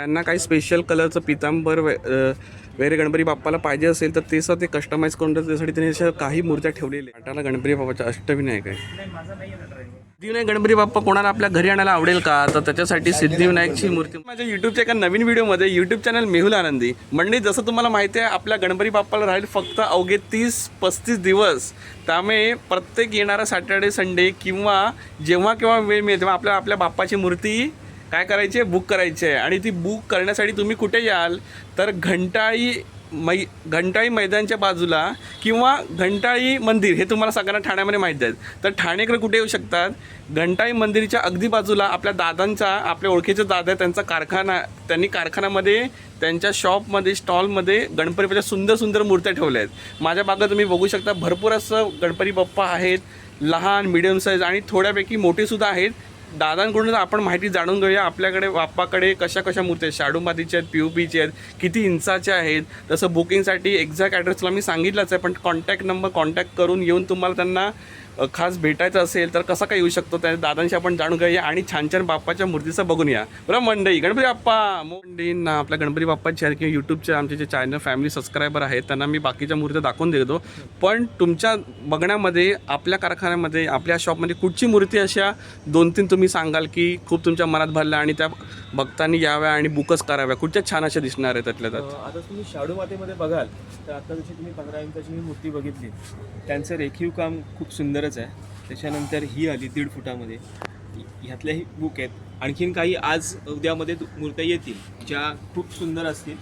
त्यांना काही स्पेशल कलरचं पितांबर वे- वेरे गणपती बाप्पाला पाहिजे असेल तर ते सर ते कस्टमाइज करून त्यासाठी त्यांनी अशा काही मूर्त्या ठेवलेल्या आटाला गणपती बाप्पाच्या अष्टविनायक आहे सिद्धिविनायक गणपती बाप्पा कोणाला आपल्या घरी आणायला आवडेल का? तर त्याच्यासाठी सिद्धिविनायकची मूर्ती. माझ्या युट्यूबच्या एका नवीन व्हिडिओमध्ये युट्यूब चॅनल मेहुल आनंदी. म्हणजे जसं तुम्हाला माहिती आहे आपल्या गणपती बाप्पाला राहील फक्त अवघे तीस पस्तीस दिवस. त्यामुळे प्रत्येक येणारा सॅटर्डे संडे किंवा जेव्हा केव्हा वेळ मिळेल तेव्हा आपल्या आपल्या बाप्पाची मूर्ती काय करायची? आहे बुक करायची. आहे आणि ती बुक करण्यासाठी तुम्ही कुठे याल? तर घंटाळी मै घंटाळी मैदानच्या बाजूला किंवा घंटाळी मंदिर हे तुम्हाला सगळ्यांना ठाण्यामध्ये माहीत आहेत तर ठाणेकर कुठे येऊ शकतात? घंटाळी मंदिरच्या अगदी बाजूला आपल्या दादांचा आपल्या ओळखीचे दादा त्यांचा कारखाना त्यांनी कारखान्यामध्ये त्यांच्या शॉपमध्ये स्टॉलमध्ये गणपतीच्या सुंदर सुंदर मूर्त्या ठेवल्या आहेत. माझ्या बागेत तुम्ही बघू शकता भरपूर असं गणपती बाप्पा आहेत लहान मिडियम साईज आणि थोड्यापैकी मोठेसुद्धा आहेत. दादांकडून आपण माहिती जाणून घेऊया आपल्याकडे बाप्पाकडे कशा कशा मूर्ती आहेत? शाडू आहेत पी यू पीचे आहेत किती इंचाचे आहेत? तसं बुकिंगसाठी एक्झॅक्ट ॲड्रेसला मी सांगितलंच आहे पण कॉन्टॅक्ट नंबर कॉन्टॅक्ट करून येऊन तुम्हाला त्यांना खास भेटायचं असेल तर कसा काय येऊ शकतो? त्या दादांशी आपण जाणून घेऊया आणि छान छान बाप्पाच्या मूर्तीचं बघून या. बरं मंडई गणपती बाप्पा! मंडईंना आपल्या गणपती बाप्पाच्या किंवा यूट्यूबचे आमचे जे चॅनल फॅमिली सबस्क्रायबर आहेत त्यांना मी बाकीच्या मूर्त्या दाखवून देतो. पण तुमच्या बघण्यामध्ये आपल्या कारखान्यामध्ये आपल्या शॉपमध्ये कुठची मूर्ती अशा दोन तीन तुम्ही सांगाल की खूप तुमच्या मनात भरल्या आणि त्या भक्तांनी याव्या आणि बुकच कराव्या. कुठच्या छान अशा दिसणार आहेत त्यातल्या त्यात? आता तुम्ही शाडू मातेमध्ये बघाल तर आता जशी तुम्ही पंधरा इंचाची ही मूर्ती बघितली त्यांचं रेखीव काम खूप सुंदरच आहे. त्याच्यानंतर ही आली दीड फुटामध्ये. ह्यातल्याही बुक आहेत. आणखीन काही आज उद्यामध्ये मूर्त्या येतील ज्या खूप सुंदर असतील.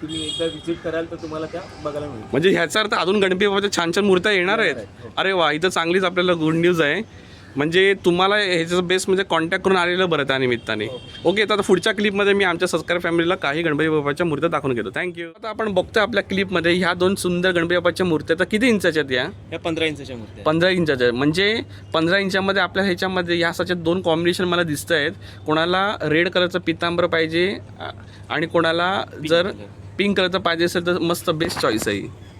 तुम्ही एकदा व्हिजिट कराल तर तुम्हाला त्या बघायला मिळतील. म्हणजे ह्याचा अर्थ अजून गणपती बाप्पाच्या छान छान मूर्त्या येणार आहेत. हो. अरे वा इथं चांगलीच आपल्याला गुड न्यूज आहे. म्हणजे तुम्हाला ह्याचं बेस्ट म्हणजे कॉन्टॅक्ट करून आलेलं बरं त्या निमित्ताने ओके तर आता पुढच्या क्लिपमध्ये मी आमच्या सबस्क्राईब फॅमिलीला काही गणपती बाप्पाच्या मूर्त्या दाखवून घेतो थँक्यू आता आपण बघतोय आपल्या क्लिपमध्ये ह्या दोन सुंदर गणपती बाप्पाच्या मूर्त्या तर किती इंचाच्या आहेत या पंधरा इंचाच्या मूर्त्या. पंधरा इंचाच्या. म्हणजे पंधरा इंचामध्ये आपल्या ह्याच्यामध्ये ह्या असाचे दोन कॉम्बिनेशन मला दिसत आहेत कोणाला रेड कलरचं पितांबर पाहिजे आणि कोणाला जर. पिंक कलरचं पाहिजे असेल तर मस्त बेस्ट चॉईस आहे ही. हा,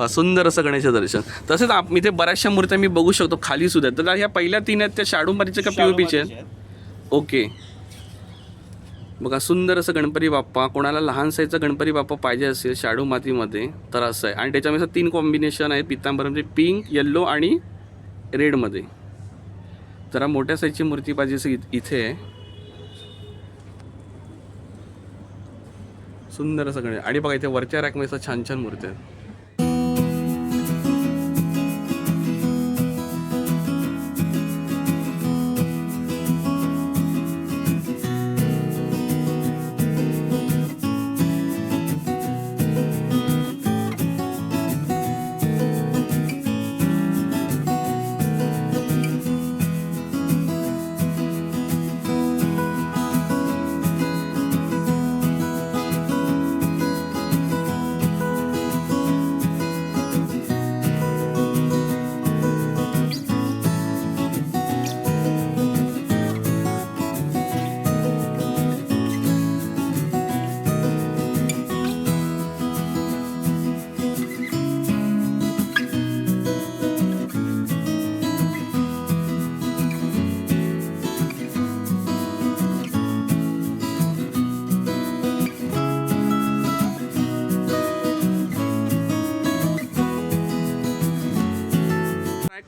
सुंदर असं गणेश दर्शन. तसेच आप इथे बऱ्याचशा मूर्त्या मी बघू शकतो खाली सुद्धा आहेत. तर ह्या पहिल्या तीन आहेत त्या शाडू मातीच्या का मातीच्या आहेत. ओके. बघा सुंदर असं गणपती बाप्पा. कोणाला लहान साईजचा गणपती बाप्पा पाहिजे असेल शाडू मातीमध्ये तर असं आहे. आणि त्याच्यामध्ये असं तीन कॉम्बिनेशन आहे पितांबर म्हणजे पिंक येल्लो आणि रेडमध्ये जरा मोठ्या साईजची मूर्ती पाहिजे इत- इथे. आहे सुंदर असं गणेश. आणि बघा इथे वरच्या रॅकमध्ये असं छान छान मूर्ती आहेत.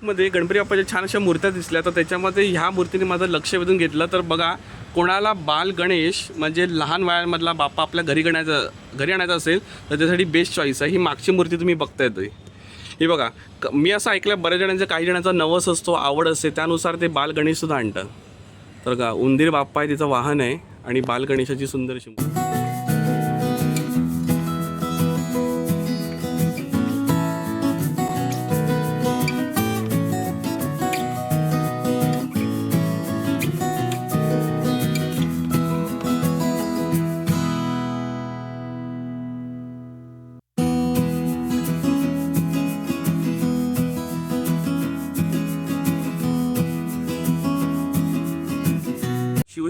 मध्ये गणपती बाप्पाच्या छान अशा मूर्त्या दिसल्या. तर त्याच्यामध्ये ह्या मूर्तीने माझं लक्ष वेधून घेतलं. तर बघा कोणाला बाल गणेश म्हणजे लहान वयामधला बाप्पा आपल्या घरी गणायचा घरी आणायचा असेल तर त्यासाठी बेस्ट चॉईस आहे. ही मागची मूर्ती तुम्ही बघता येते हे बघा क- मी असं ऐकलं बऱ्याच जणांचं काही जणांचा नवस असतो आवड असते त्यानुसार ते बाल गणेशसुद्धा आणतात. तर का उंदीर बाप्पा आहे तिचं वाहन आहे आणि बाल गणेशाची सुंदर अशी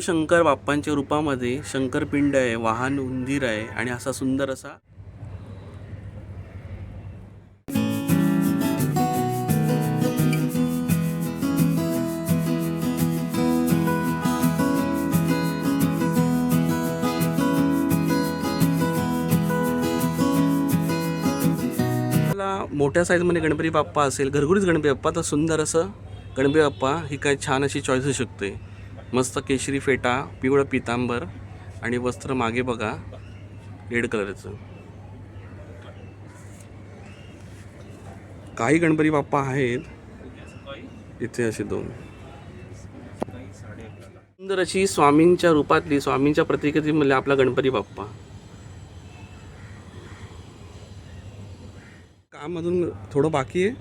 शंकर बाप्पांच्या रूपामध्ये शंकरपिंड आहे वाहन उंदीर आहे आणि असा सुंदर असा मोठ्या साईजमध्ये गणपती बाप्पा असेल घरगुरीच गणपती बाप्पा तर सुंदर असं गणपती बाप्पा ही काय छान अशी चॉईस असू शकते. मस्त केशरी फेटा पिवळं पितांबर आणि वस्त्र मागे बघा रेड कलरचं. काही गणपती बाप्पा आहेत. इथे असे दोन. सुंदर अशी स्वामींच्या रूपातली स्वामींच्या प्रतिकृतीमध्ये आपला गणपती बाप्पा. काम अजून थोडं बाकी आहे?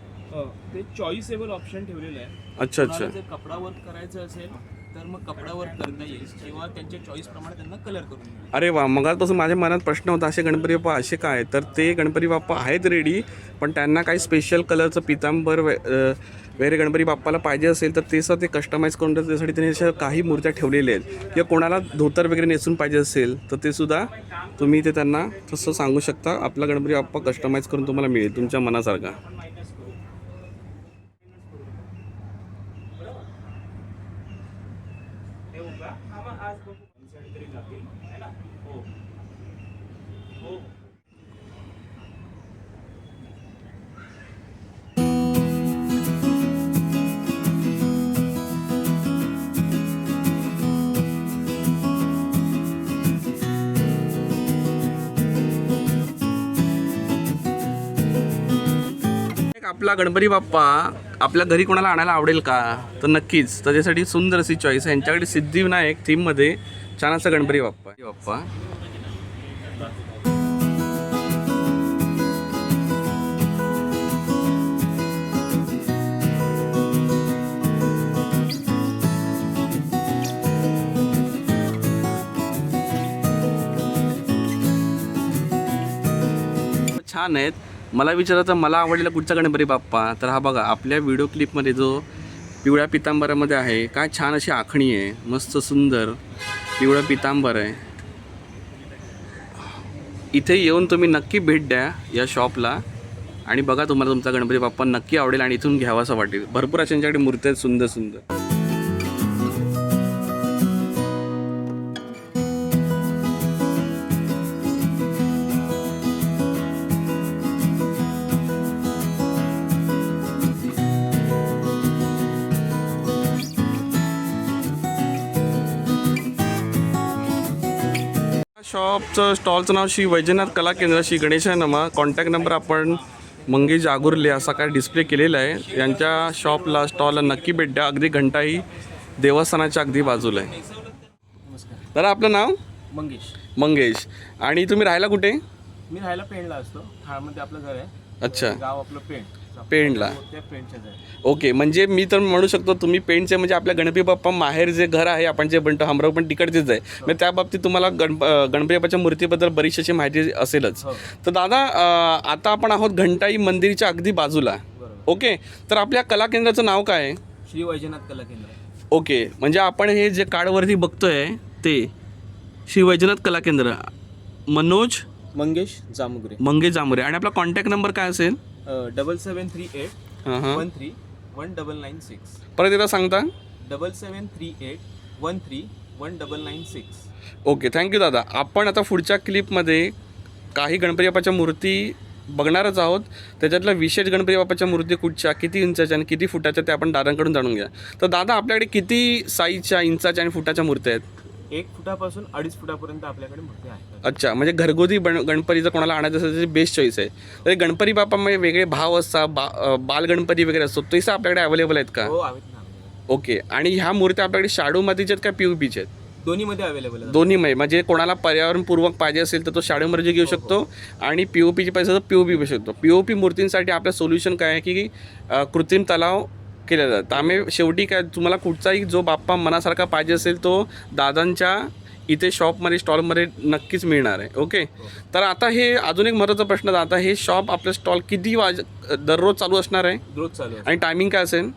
ते चॉईसेबल ऑप्शन ठेवलेलं आहे. अच्छा अच्छा. कपडा वर्क करायचं असेल तर मग कपड्यावर करता येईल किंवा त्यांच्या चॉईस प्रमाणे त्यांना कलर करून मिळेल. अरे वा मगापासून माझ्या मनात प्रश्न होता असे गणपती बाप्पा असे काय? तर ते गणपती बाप्पा आहेत रेडी पण त्यांना काही स्पेशल कलरचं पितांबर वे- अ, वगैरे गणपती बाप्पाला पाहिजे असेल तर ते सुद्धा ते कस्टमाइज करून देतात. त्यासाठी त्यांनी अशा काही मूर्त्या ठेवलेल्या आहेत. किंवा कोणाला धोतर वगैरे नेसून पाहिजे असेल तर ते सुद्धा तुम्ही ते त्यांना तसं सांगू शकता. आपला गणपती बाप्पा कस्टमाइज करून तुम्हाला मिळेल तुमच्या मनासारखा. एक आपला गणपती बाप्पा आपल्या घरी कोणाला आणायला आवडेल का? तर नक्कीच. त्याच्यासाठी सुंदर अशी चॉईस आहे. यांच्याकडे सिद्धिविनायक थीममध्ये छान असा गणपती बाप्पा. बाप्पा. छान आहेत. मला विचारायचं मला आवडलेला कुठचा गणपती बाप्पा? तर हा बघा आपल्या व्हिडिओ क्लिपमध्ये जो पिवळ्या पितांबरामध्ये आहे काय छान अशी आखणी आहे. मस्त सुंदर पिवळा पितांबर आहे. इथे येऊन तुम्ही नक्की भेट द्या या शॉपला आणि बघा तुम्हाला तुमचा गणपती बाप्पा नक्की आवडेल आणि इथून घ्यावा असं वाटेल. भरपूर अशा यांच्याकडे आहेत सुंदर सुंदर. शॉपचं स्टॉलचं नाव श्री वैजनाथ कला केंद्र श्री गणेश नमा. कॉन्टॅक्ट नंबर आपण मंगेश जागुर्ले असा काय डिस्प्ले केलेला आहे. यांच्या शॉपला स्टॉलला नक्की भेट द्या. अगदी घंटाई देवस्थानाच्या अगदी बाजूला आहे. नमस्कार. दादा आपलं नाव? मंगेश. मंगेश. आणि तुम्ही राहायला कुठे? मी राहायला पेणला असतो. ठाण्यामध्ये आपलं घर आहे. अच्छा. गाव आपलं पेण. आहे ओके म्हणजे मी तर म्हणू शकतो तुम्ही पेणचे म्हणजे आपल्या गणपती बाप्पा माहेर जे घर आहे आपण जे म्हणतो हमराव पण तिकडचेच आहे. म्हणजे त्या बाबतीत तुम्हाला गणप गणपती बाप्पाच्या मूर्तीबद्दल बरीचशी अशी माहिती असेलच. हो. तर दादा आता आपण आहोत घंटाई मंदिरच्या अगदी बाजूला. ओके तर आपल्या कला केंद्राचं नाव काय आहे? श्री वैजनाथ कला केंद्र. ओके म्हणजे आपण हे जे कार्डवरती बघतोय ते श्री वैजनाथ कला केंद्र. मनोज मंगेश जामुगरे मंगे जांभरे आणि आपला कॉन्टॅक्ट नंबर काय असेल? डबल सेवन थ्री एट हां हां one three one double nine six परत एकदा सांगता? Double seven three eight one three one double nine six okay thank you दादा. आपण आता पुढच्या क्लिपमध्ये काही गणपती बाप्पाच्या मूर्ती बघणारच आहोत. त्याच्यातल्या विशेष गणपती बाप्पाच्या मूर्ती कुठच्या किती इंचाच्या आणि किती फुटाच्या ते आपण दादांकडून जाणून घ्या. तर दादा आपल्याकडे किती साईजच्या इंचाच्या आणि फुटाच्या मूर्त्या आहेत? एक फुटापासून अडीच फुटापर्यंत आपल्याकडे मूर्ती आहेत. अच्छा म्हणजे घरगुती बण गणपती जर कोणाला आणायचं असेल बेस्ट चॉईस आहे. तर हे गणपती बाप्पामध्ये वेगळे भाव असतात बा अं, बालगणपती वगैरे असतो ते आपल्याकडे अवेलेबल आहेत का? हो आहेत ना available. ओके आणि ह्या मूर्त्या आपल्याकडे शाडू मातीच्या आहेत का पी पीच्या आहेत? दोन्हीमध्ये अवेलेबल आहे दोन्ही मध्ये म्हणजे कोणाला पर्यावरणपूर्वक पाहिजे असेल तर तो शाडूमध्ये घेऊ शकतो आणि पी ओ पीचे पैसे तर पी ओ पी घेऊ शकतो. पी ओ पी मूर्तींसाठी आपलं सोल्युशन काय आहे की अ, कृत्रिम तलाव केले जातात त्यामुळे शेवटी काय तुम्हाला कुठचाही जो बाप्पा मनासारखा पाहिजे असेल तो दादांच्या इथे शॉपमध्ये स्टॉलमध्ये नक्कीच मिळणार आहे. ओके? तर आता हे अजून एक महत्त्वाचा प्रश्न आता हे शॉप आपलं स्टॉल किती वाज दररोज चालू असणार आहे? रोज चालू आहे आणि टायमिंग काय असेल?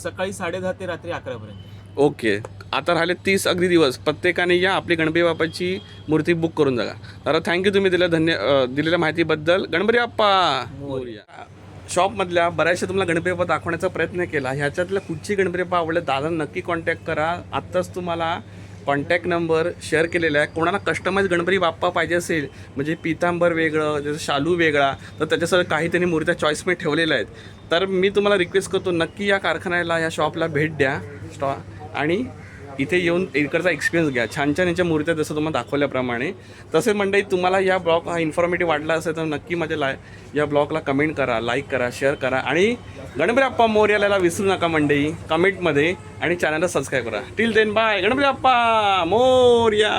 सकाळी साडेदहा ते रात्री अकरापर्यंत ओके. आता राहिले तीस अगदी दिवस. प्रत्येकाने या आपली गणपती बाप्पाची मूर्ती बुक करून जागा. तर थँक्यू तुम्ही दिल्या धन्य दिलेल्या माहितीबद्दल. गणपती बाप्पा. शॉपमधल्या बऱ्याचशा तुम्हाला गणपती दाखवण्याचा प्रयत्न केला. ह्याच्यातल्या कुठची गणपती बाप्पा आवडले दादा नक्की कॉन्टॅक्ट करा. आत्ताच तुम्हाला कॉन्टॅक्ट नंबर शेअर केलेला आहे. कोणाला कस्टमाइज गणपती बाप्पा पाहिजे असेल म्हणजे पितांबर वेगळं जसं शालू वेगळा तर त्याच्यासह काही त्यांनी मूर्त्या चॉईसमध्ये ठेवलेल्या आहेत. तर मी तुम्हाला रिक्वेस्ट करतो नक्की या कारखान्याला या शॉपला भेट द्या. स्टॉ आणि इथे येऊन इकडचा एक्सपिरियन्स घ्या. छान छान यांच्या मूर्त्या जसं तुम्हाला दाखवल्याप्रमाणे. तसेच मंडळी तुम्हाला या ब्लॉग हा इन्फॉर्मेटिव्ह वाटला असेल तर नक्की माझ्या लाय या ब्लॉगला कमेंट करा लाईक करा शेअर करा आणि गणपती आप्पा मोर्याला विसरू नका मंडळी. कमेंटमध्ये आणि चॅनलला सबस्क्राईब करा. Till then bye Ganpati Bappa Morya!